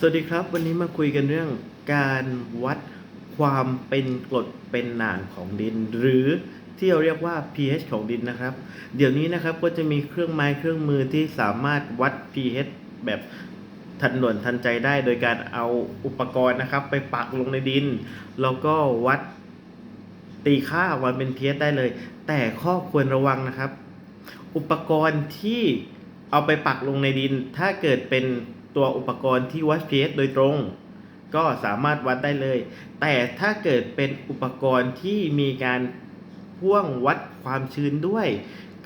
สวัสดีครับ วันนี้มาคุยกันเรื่องการวัดความเป็นกรดเป็นด่างของดิน หรือที่เราเรียกว่า pH ของดินนะครับ เดี๋ยวนี้นะครับก็จะมีเครื่องไม้เครื่องมือที่สามารถวัด pH แบบทันด่วนทันใจได้ โดยการเอาอุปกรณ์นะครับ ไปปักลงในดิน แล้วก็วัดตีค่าออกมาเป็น pH ได้เลย แต่ข้อควรระวังนะครับ อุปกรณ์ที่เอาไปปักลงในดิน ถ้าเกิดเป็น ตัวอุปกรณ์ที่วัด pH โดยตรง ก็สามารถวัดได้เลย แต่ถ้าเกิดเป็นอุปกรณ์ที่มีการพ่วงวัดความชื้นด้วย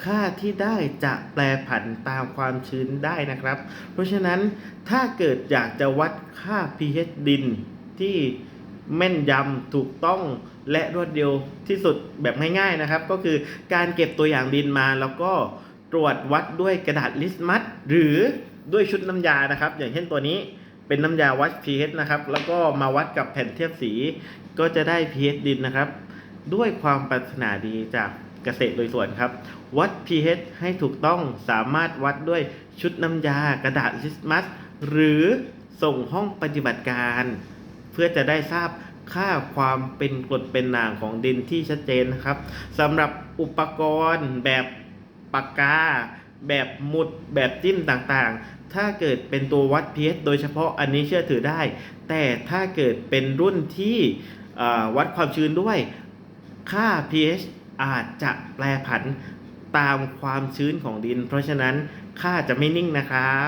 ค่าที่ได้จะแปรผันตามความชื้นได้นะครับ เพราะฉะนั้นถ้าเกิดอยากจะวัดค่า pH ดินที่แม่นยำถูกต้องและรวดเร็วที่สุดแบบง่ายๆนะครับ ก็คือการเก็บตัวอย่างดินมาแล้วก็ตรวจวัดด้วยกระดาษลิสมัสหรือ ด้วยชุดน้ำยานะครับ อย่างเช่นตัวนี้เป็นน้ำยาวัด pH นะครับ แล้วก็มาวัดกับแผ่นเทียบสี ก็จะได้ pH ดินนะครับ ด้วยความปรารถนาดีจากเกษตรโดยส่วนครับ วัด pH ให้ถูกต้องสามารถวัดด้วยชุดน้ำยากระดาษลิสมัสหรือส่งห้องปฏิบัติการ เพื่อจะได้ทราบค่าความเป็นกรดเป็นด่างของดินที่ชัดเจนนะครับสำหรับอุปกรณ์แบบปากกา แบบหมุดแบบจิ้มต่างๆ ถ้าเกิดเป็นตัววัด pH โดยเฉพาะอันนี้เชื่อถือได้ แต่ถ้าเกิดเป็นรุ่นที่วัดความชื้นด้วย ค่า pH อาจจะแปรผันตามความชื้นของดิน เพราะฉะนั้นค่าจะไม่นิ่งนะครับ